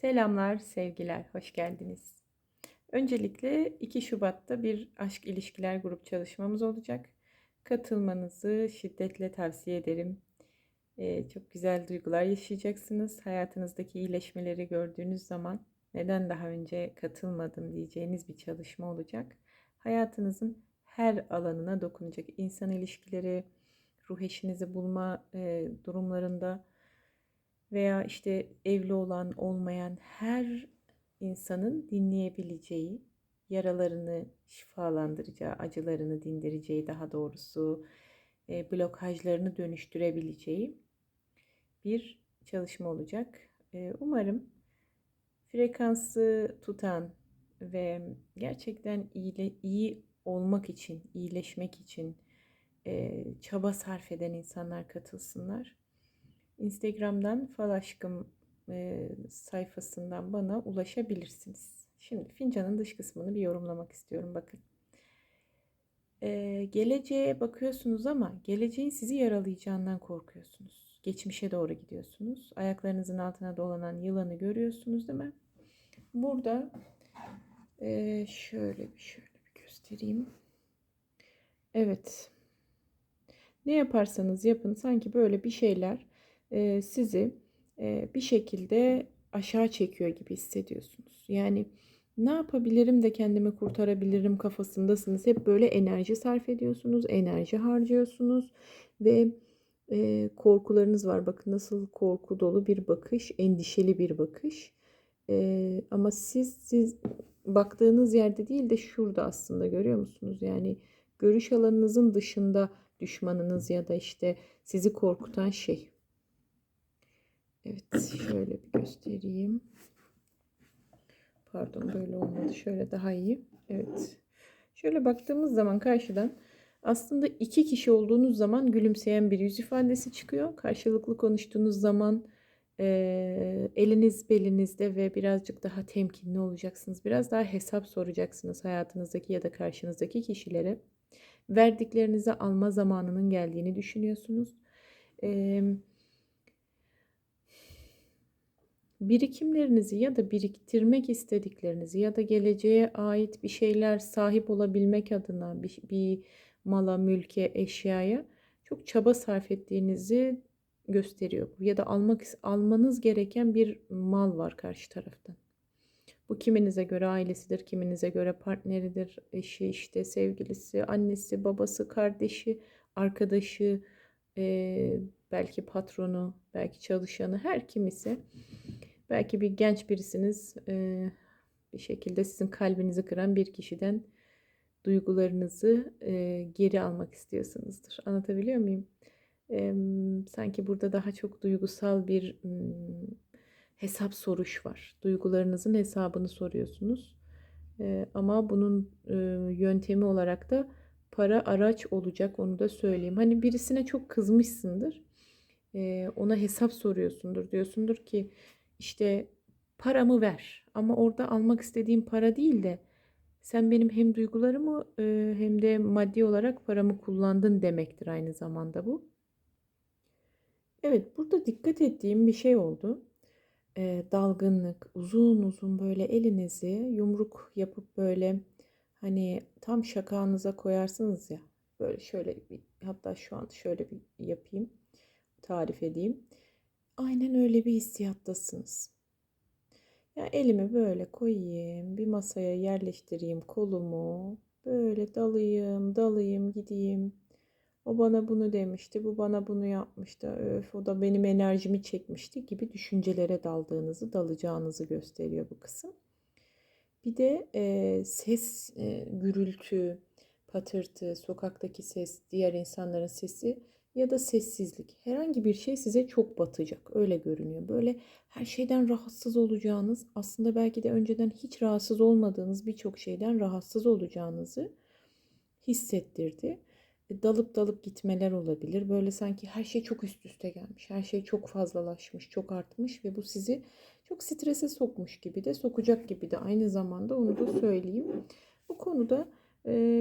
Selamlar, sevgiler, hoş geldiniz. Öncelikle 2 Şubat'ta bir aşk ilişkiler grup çalışmamız olacak. Katılmanızı şiddetle tavsiye ederim. Ee, çok güzel duygular yaşayacaksınız. Hayatınızdaki iyileşmeleri gördüğünüz zaman neden daha önce katılmadım diyeceğiniz bir çalışma olacak. Hayatınızın her alanına dokunacak. İnsan ilişkileri, ruh eşinizi bulma e, durumlarında veya işte evli olan olmayan her insanın dinleyebileceği, yaralarını şifalandıracağı, acılarını dindireceği daha doğrusu e, blokajlarını dönüştürebileceği bir çalışma olacak. E, umarım frekansı tutan ve gerçekten iyi, iyi olmak için, iyileşmek için e, çaba sarf eden insanlar katılsınlar. Instagram'dan Fal Aşkım e, sayfasından bana ulaşabilirsiniz. Şimdi fincanın dış kısmını bir yorumlamak istiyorum. Bakın. E, geleceğe bakıyorsunuz ama geleceğin sizi yaralayacağından korkuyorsunuz. Geçmişe doğru gidiyorsunuz. Ayaklarınızın altına dolanan yılanı görüyorsunuz değil mi? Burada e, şöyle bir şöyle bir göstereyim. Evet. Ne yaparsanız yapın sanki böyle bir şeyler e, sizi e, bir şekilde aşağı çekiyor gibi hissediyorsunuz. Yani ne yapabilirim de kendimi kurtarabilirim kafasındasınız. Hep böyle enerji sarf ediyorsunuz, enerji harcıyorsunuz ve e, korkularınız var. Bakın nasıl korku dolu bir bakış, endişeli bir bakış. E, ama siz siz baktığınız yerde değil de şurada aslında görüyor musunuz? Yani görüş alanınızın dışında düşmanınız ya da işte sizi korkutan şey. Evet şöyle bir göstereyim. Pardon böyle olmadı. Şöyle daha iyi. Evet. Şöyle baktığımız zaman karşıdan aslında iki kişi olduğunuz zaman gülümseyen bir yüz ifadesi çıkıyor. Karşılıklı konuştuğunuz zaman e, eliniz belinizde ve birazcık daha temkinli olacaksınız. Biraz daha hesap soracaksınız hayatınızdaki ya da karşınızdaki kişilere. Verdiklerinizi alma zamanının geldiğini düşünüyorsunuz. Evet birikimlerinizi ya da biriktirmek istediklerinizi ya da geleceğe ait bir şeyler sahip olabilmek adına bir, bir mala, mülke, eşyaya çok çaba sarf ettiğinizi gösteriyor. Ya da almak almanız gereken bir mal var karşı taraftan. Bu kiminize göre ailesidir, kiminize göre partneridir, eşi, işte sevgilisi, annesi, babası, kardeşi, arkadaşı, e, belki patronu, belki çalışanı, her kim ise Belki bir genç birisiniz e, bir şekilde sizin kalbinizi kıran bir kişiden duygularınızı e, geri almak istiyorsunuzdur. Anlatabiliyor muyum? Sanki burada daha çok duygusal bir hesap soruş var. Duygularınızın hesabını soruyorsunuz. E, ama bunun yöntemi olarak da para araç olacak onu da söyleyeyim. Hani birisine çok kızmışsındır. Ona hesap soruyorsundur. Diyorsundur ki işte paramı ver ama orada almak istediğim para değil de sen benim hem duygularımı hem de maddi olarak paramı kullandın demektir aynı zamanda bu. Evet burada dikkat ettiğim bir şey oldu. E, dalgınlık uzun uzun böyle elinizi yumruk yapıp böyle hani tam şakağınıza koyarsınız ya böyle şöyle bir hatta şu an şöyle bir yapayım tarif edeyim. Aynen öyle bir hissiyattasınız. Ya elimi böyle koyayım, bir masaya yerleştireyim kolumu. Böyle dalayım, dalayım, gideyim. O bana bunu demişti, bu bana bunu yapmıştı. Öf, o da benim enerjimi çekmişti gibi düşüncelere daldığınızı, dalacağınızı gösteriyor bu kısım. Bir de e, ses, e, gürültü, patırtı, sokaktaki ses, diğer insanların sesi ya da sessizlik. Herhangi bir şey size çok batacak. Öyle görünüyor. Böyle her şeyden rahatsız olacağınız, aslında belki de önceden hiç rahatsız olmadığınız birçok şeyden rahatsız olacağınızı hissettirdi. E, dalıp dalıp gitmeler olabilir. Böyle sanki her şey çok üst üste gelmiş. Her şey çok fazlalaşmış, çok artmış ve bu sizi çok strese sokmuş gibi de, sokacak gibi de aynı zamanda onu da söyleyeyim. Bu konuda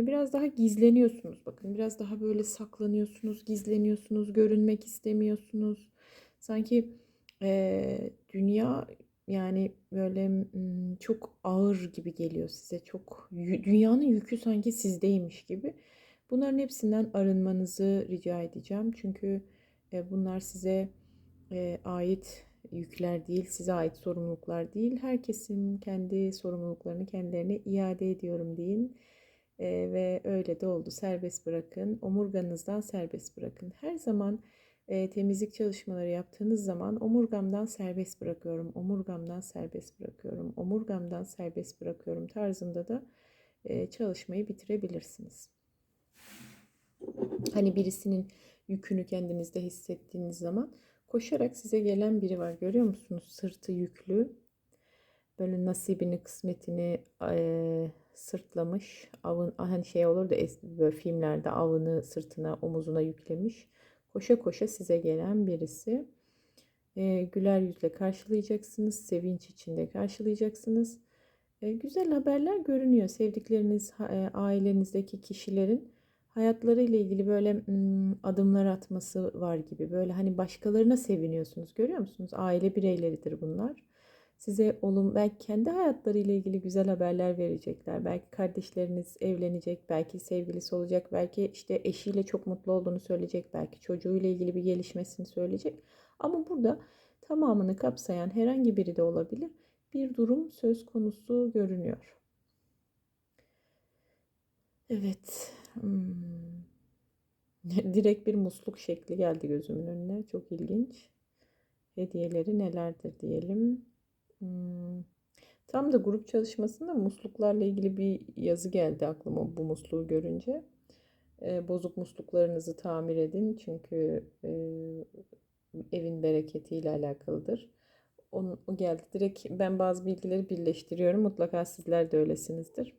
biraz daha gizleniyorsunuz. Bakın biraz daha böyle saklanıyorsunuz, gizleniyorsunuz, görünmek istemiyorsunuz. Sanki e, dünya yani böyle çok ağır gibi geliyor size. Çok dünyanın yükü sanki sizdeymiş gibi. Bunların hepsinden arınmanızı rica edeceğim. Çünkü e, bunlar size e, ait yükler değil, size ait sorumluluklar değil. Herkesin kendi sorumluluklarını kendilerine iade ediyorum deyin. E, ve öyle de oldu. Serbest bırakın. Omurganızdan serbest bırakın. Her zaman e, temizlik çalışmaları yaptığınız zaman omurgamdan serbest bırakıyorum, omurgamdan serbest bırakıyorum, omurgamdan serbest bırakıyorum tarzında da e, çalışmayı bitirebilirsiniz. Hani birisinin yükünü kendinizde hissettiğiniz zaman koşarak size gelen biri var. Görüyor musunuz? Sırtı yüklü. Böyle nasibini, kısmetini e, sırtlamış. Avın, hani şey olur da böyle filmlerde avını sırtına, omuzuna yüklemiş. Koşa koşa size gelen birisi. E, güler yüzle karşılayacaksınız. Sevinç içinde karşılayacaksınız. E, güzel haberler görünüyor. Sevdikleriniz, e, ailenizdeki kişilerin hayatları ile ilgili böyle adımlar atması var gibi. Böyle hani başkalarına seviniyorsunuz. Görüyor musunuz? Aile bireyleridir bunlar. Size olum belki kendi hayatları ile ilgili güzel haberler verecekler. Belki kardeşleriniz evlenecek, belki sevgilisi olacak, belki işte eşiyle çok mutlu olduğunu söyleyecek, belki çocuğuyla ilgili bir gelişmesini söyleyecek. Ama burada tamamını kapsayan herhangi biri de olabilir. Bir durum söz konusu görünüyor. Evet. Hmm. Direkt bir musluk şekli geldi gözümün önüne. Çok ilginç. Hediyeleri nelerdir diyelim. Hmm. Tam da grup çalışmasında musluklarla ilgili bir yazı geldi aklıma bu musluğu görünce. E, bozuk musluklarınızı tamir edin çünkü e, evin bereketiyle alakalıdır. Onu, o geldi. Direkt ben bazı bilgileri birleştiriyorum. Mutlaka sizler de öylesinizdir.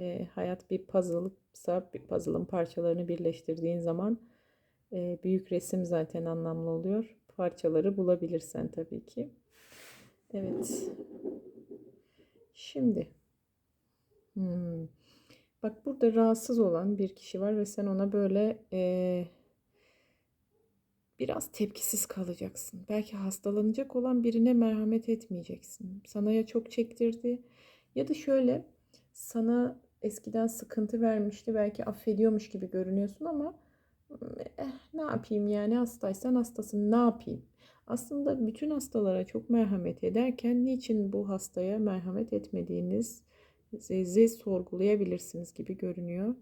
E, hayat bir puzzle'sa bir puzzle'ın parçalarını birleştirdiğin zaman e, büyük resim zaten anlamlı oluyor. Parçaları bulabilirsen tabii ki. Evet. Şimdi. Hmm. Bak burada rahatsız olan bir kişi var ve sen ona böyle e, biraz tepkisiz kalacaksın. Belki hastalanacak olan birine merhamet etmeyeceksin. Sana ya çok çektirdi ya da şöyle sana eskiden sıkıntı vermişti. Belki affediyormuş gibi görünüyorsun ama eh, ne yapayım yani hastaysan hastasın ne yapayım? Aslında bütün hastalara çok merhamet ederken niçin bu hastaya merhamet etmediğiniz sizi sorgulayabilirsiniz gibi görünüyor.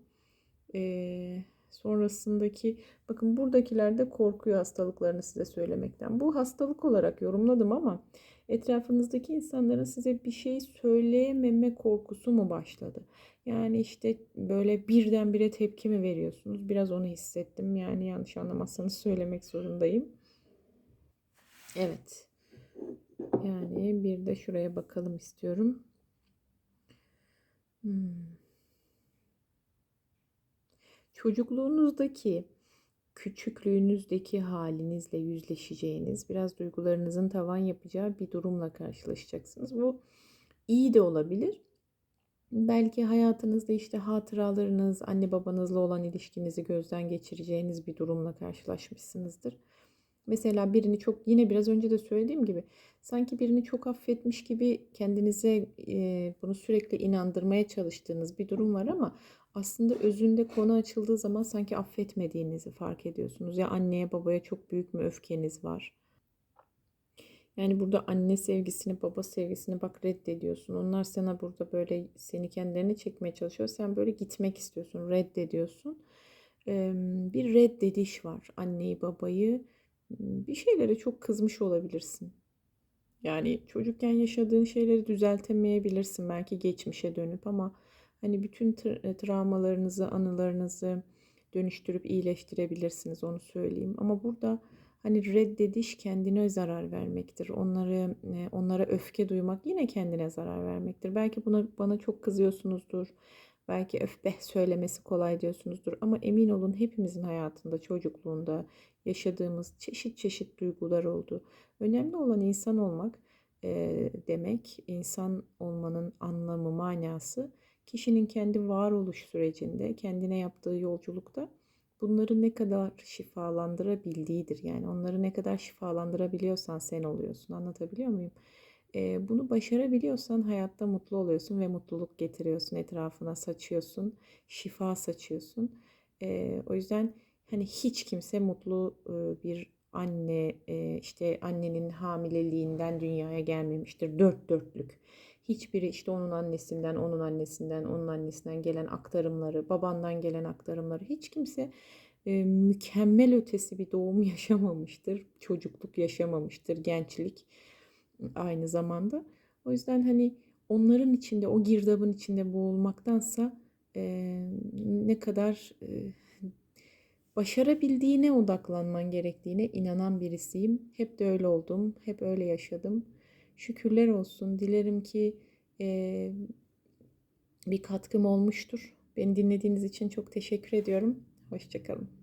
Ee, sonrasındaki bakın buradakiler de korkuyor hastalıklarını size söylemekten. Bu hastalık olarak yorumladım ama etrafınızdaki insanların size bir şey söyleyememe korkusu mu başladı? Yani işte böyle birdenbire tepki mi veriyorsunuz? Biraz onu hissettim. Yani yanlış anlamazsanız söylemek zorundayım. Evet. Yani bir de şuraya bakalım istiyorum. Hmm. Çocukluğunuzdaki, küçüklüğünüzdeki halinizle yüzleşeceğiniz, biraz duygularınızın tavan yapacağı bir durumla karşılaşacaksınız. Bu iyi de olabilir. Belki hayatınızda işte hatıralarınız, anne babanızla olan ilişkinizi gözden geçireceğiniz bir durumla karşılaşmışsınızdır. Mesela birini çok yine biraz önce de söylediğim gibi sanki birini çok affetmiş gibi kendinize bunu sürekli inandırmaya çalıştığınız bir durum var ama aslında özünde konu açıldığı zaman sanki affetmediğinizi fark ediyorsunuz. Ya anneye babaya çok büyük mü öfkeniz var? Yani burada anne sevgisini, baba sevgisini bak reddediyorsun. Onlar sana burada böyle seni kendilerine çekmeye çalışıyor. Sen böyle gitmek istiyorsun, reddediyorsun. Bir reddediş var anneyi, babayı bir şeylere çok kızmış olabilirsin. Yani çocukken yaşadığın şeyleri düzeltemeyebilirsin belki geçmişe dönüp ama hani bütün tra- e, travmalarınızı, anılarınızı dönüştürüp iyileştirebilirsiniz onu söyleyeyim. Ama burada hani reddediş kendine zarar vermektir. Onları e, onlara öfke duymak yine kendine zarar vermektir. Belki buna bana çok kızıyorsunuzdur. Belki öf beh söylemesi kolay diyorsunuzdur ama emin olun hepimizin hayatında çocukluğunda yaşadığımız çeşit çeşit duygular oldu. Önemli olan insan olmak e, demek, insan olmanın anlamı, manası kişinin kendi varoluş sürecinde, kendine yaptığı yolculukta bunları ne kadar şifalandırabildiğidir. Yani onları ne kadar şifalandırabiliyorsan sen oluyorsun. Anlatabiliyor muyum? Bunu başarabiliyorsan hayatta mutlu oluyorsun ve mutluluk getiriyorsun etrafına, saçıyorsun, şifa saçıyorsun. O yüzden hani hiç kimse mutlu bir anne, işte annenin hamileliğinden dünyaya gelmemiştir. Dört dörtlük. Hiçbiri işte onun annesinden, onun annesinden, onun annesinden gelen aktarımları, babandan gelen aktarımları hiç kimse e, mükemmel ötesi bir doğum yaşamamıştır. Çocukluk yaşamamıştır, gençlik aynı zamanda. O yüzden hani onların içinde, o girdabın içinde boğulmaktansa e, ne kadar e, başarabildiğine odaklanman gerektiğine inanan birisiyim. Hep de öyle oldum, hep öyle yaşadım. Şükürler olsun. Dilerim ki e, bir katkım olmuştur. Beni dinlediğiniz için çok teşekkür ediyorum. Hoşçakalın.